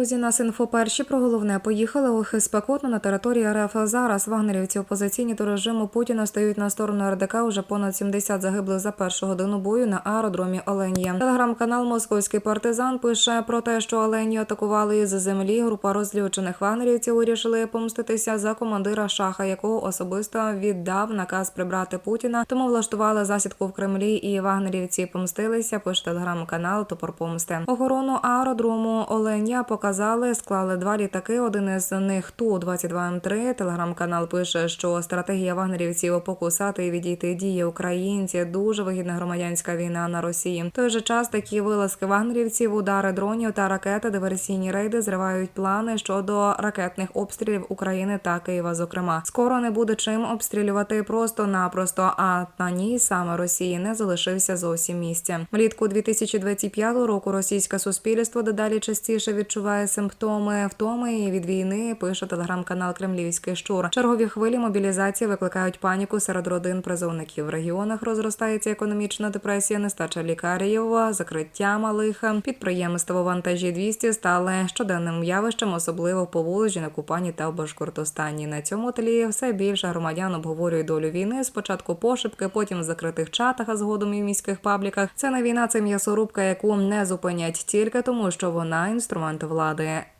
Друзі, нас інфо перші про головне поїхали. Ох, спекотно на території РФ. Зараз вагнерівці опозиційні до режиму Путіна стають на сторону РДК. Уже понад 70 загиблих за першу годину бою на аеродромі Оленія. Телеграм-канал Московський партизан пише про те, що Олені атакували із землі. Група розлючених вагнерівців вирішили помститися за командира шаха, якого особисто віддав наказ прибрати Путіна. Тому влаштували засідку в Кремлі. І вагнерівці помстилися. Пише телеграм-канал Топор Помсти. Охорону аеродрому Оленя показали, склали два літаки. Один із них ту 22 м 3 Телеграм-канал пише, що стратегія вагнерівців покусати і відійти дії українці. Дуже вигідна громадянська війна на Росії. Той же час такі вилазки вагнерівців, удари дронів та ракети, диверсійні рейди зривають плани щодо ракетних обстрілів України та Києва. Зокрема, скоро не буде чим обстрілювати просто-напросто. А на ній саме Росії не залишився зовсім місця. Влітку 2025 року російське суспільство дедалі частіше відчуває симптоми втоми від війни. Пише телеграм-канал Кремлівський щур. Чергові хвилі мобілізації викликають паніку серед родин призовників. В регіонах розростається економічна депресія, нестача лікарів, закриття малих підприємств вантажі 200 стали щоденним явищем, особливо по Поволжі, на Купані та в Башкортостані. На цьому тлі все більше громадян обговорюють долю війни. Спочатку пошепки, потім в закритих чатах, а згодом і в міських пабліках. Це не війна, це м'ясорубка, яку не зупинять тільки тому, що вона інструмент влади.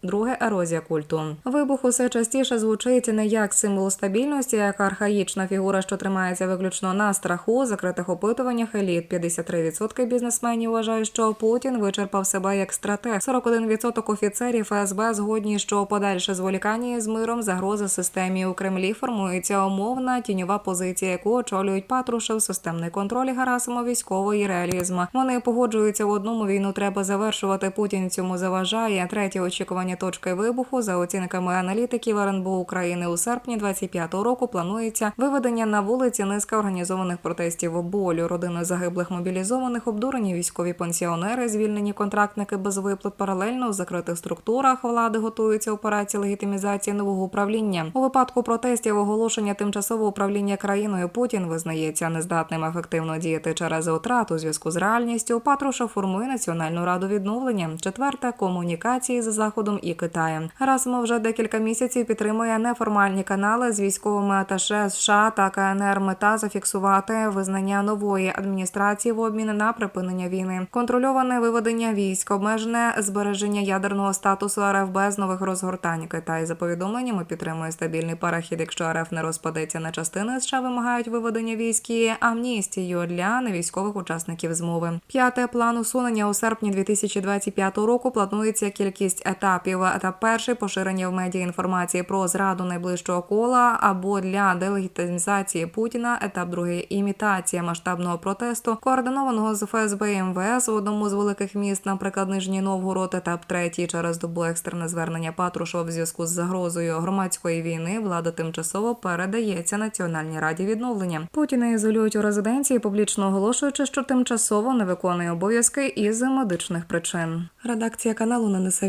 Друге ерозія культу. Вибух усе частіше звучить не як символ стабільності, як архаїчна фігура, що тримається виключно на страху, закритих опитуваннях еліт. 53% бізнесменів вважають, що Путін вичерпав себе як стратег. 41% офіцерів ФСБ згодні, що подальше зволікання з миром загроза системі у Кремлі формується умовна тіньова позиція, яку очолюють Патрушев, системний контроль і Герасимов, військовий реалізм. Вони погоджуються в одному війну. Треба завершувати. Путін цьому заважає. Третє очікування точки вибуху за оцінками аналітиків РНБО України у серпні 25-го року планується виведення на вулиці низка організованих протестів болю. Родини загиблих мобілізованих, обдурені військові пенсіонери, звільнені контрактники без виплат паралельно у закритих структурах влади готуються операції легітимізації нового управління. У випадку протестів оголошення тимчасового управління країною Путін визнається нездатним ефективно діяти через втрату зв'язку з реальністю. Патруша формує національну раду відновлення. Четверте комунікації з заходом і Китаєм. Герасимов вже декілька місяців підтримує неформальні канали з військовими аташе США та КНР. Мета зафіксувати визнання нової адміністрації в обмін на припинення війни, контрольоване виведення військ, обмежене збереження ядерного статусу РФ без нових розгортань. Китай за повідомленнями підтримує стабільний перехід. Якщо РФ не розпадеться на частини, США вимагають виведення військ і амністію для невійськових учасників змови. П'яте план усунення у серпні 2025 року планується кількість етапів. Етап перший поширення в медіа інформації про зраду найближчого кола або для делегітимізації Путіна. Етап другий імітація масштабного протесту, координованого з ФСБ і МВС в одному з великих міст, наприклад, Нижній Новгород. Етап третій через добу екстрене звернення Патрушова в зв'язку з загрозою громадської війни. Влада тимчасово передається Національній раді відновлення. Путіна ізолюють у резиденції, публічно оголошуючи, що тимчасово не виконує обов'язки із медичних причин. Редакція каналу не несе